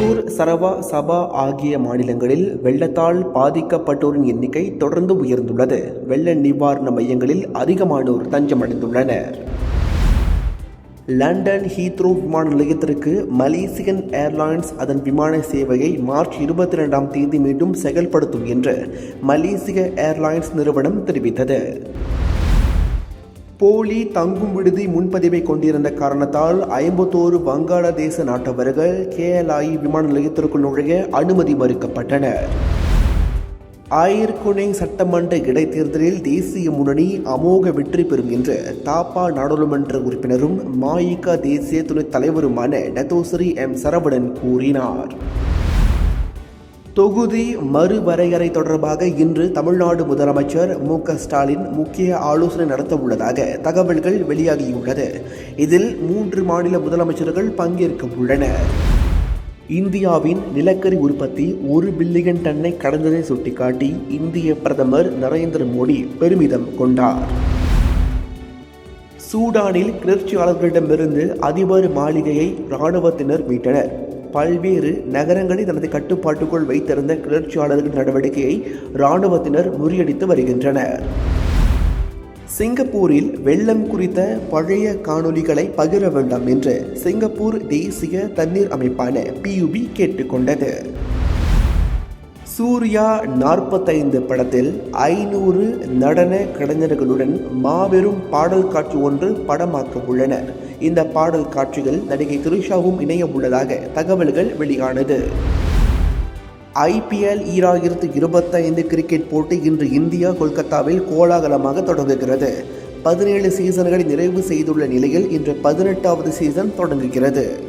Singapore Sarawak சபா ஆகிய மாநிலங்களில் வெள்ளத்தால் பாதிக்கப்பட்டோரின் எண்ணிக்கை தொடர்ந்து உயர்ந்துள்ளது. வெள்ள நிவாரண மையங்களில் அதிகமானோர் தஞ்சமடைந்துள்ளனர். லண்டன் ஹீத்ரோ விமான நிலையத்திற்கு மலேசியன் ஏர்லைன்ஸ் அதன் விமான சேவையை மார்ச் இருபத்தி ரெண்டாம் தேதி மீண்டும் செயல்படுத்தும் என்று மலேசிய ஏர்லைன்ஸ் நிறுவனம் தெரிவித்தது. போலி தங்கும் விடுதி முன்பதிவை கொண்டிருந்த காரணத்தால் ஐம்பத்தோரு வங்காளதேச நாட்டவர்கள் கேஎல்ஐ விமான நிலையத்திற்குள் நுழைய அனுமதி மறுக்கப்பட்டனர். ஆயிர்குனேங் சட்டமன்ற இடைத்தேர்தலில் தேசிய முன்னணி அமோக வெற்றி பெறும் என்று தாப்பா நாடாளுமன்ற உறுப்பினரும் மாயிகா தேசிய துணைத் தலைவருமான டத்தோசரி எம் சரவணன் கூறினார். தொகுதி மறுவரையறை தொடர்பாக இன்று தமிழ்நாடு முதலமைச்சர் மு ஸ்டாலின் முக்கிய ஆலோசனை நடத்த உள்ளதாக தகவல்கள் வெளியாகியுள்ளது. இதில் மூன்று மாநில முதலமைச்சர்கள் பங்கேற்க உள்ளனர் இந்தியாவின் நிலக்கரி உற்பத்தி ஒரு பில்லியன் டன்னை கடந்ததை சுட்டிக்காட்டி இந்திய பிரதமர் நரேந்திர மோடி பெருமிதம் கொண்டார். சூடானில் கிளர்ச்சியாளர்களிடமிருந்து அதிபர் மாளிகையை இராணுவத்தினர் மீட்டனர். பல்வேறு நகரங்களை தனது கட்டுப்பாட்டுக்குள் வைத்திருந்த கிளர்ச்சியாளர்கள் நடவடிக்கையை இராணுவத்தினர் முறியடித்து வருகின்றனர். சிங்கப்பூரில் வெள்ளம் குறித்த பழைய காணொளிகளை பகிர வேண்டாம் என்று சிங்கப்பூர் தேசிய தண்ணீர் அமைப்பான பியூபி கேட்டுக்கொண்டது. சூர்யா நாற்பத்தைந்து படத்தில் ஐநூறு நடன கலைஞர்களுடன் மாபெரும் பாடல் காட்சி ஒன்று படமாக்க உள்ளனர் இந்த பாடல் காட்சிகள் நடிகை திரிஷாவும் இணைய உள்ளதாக தகவல்கள் வெளியானது. ஐபிஎல் ஈராயிரத்து இருபத்தைந்து கிரிக்கெட் போட்டி இன்று இந்தியா கொல்கத்தாவில் கோலாகலமாக தொடங்குகிறது. பதினேழு சீசன்களை நிறைவு செய்துள்ள நிலையில் இன்று பதினெட்டாவது சீசன் தொடங்குகிறது.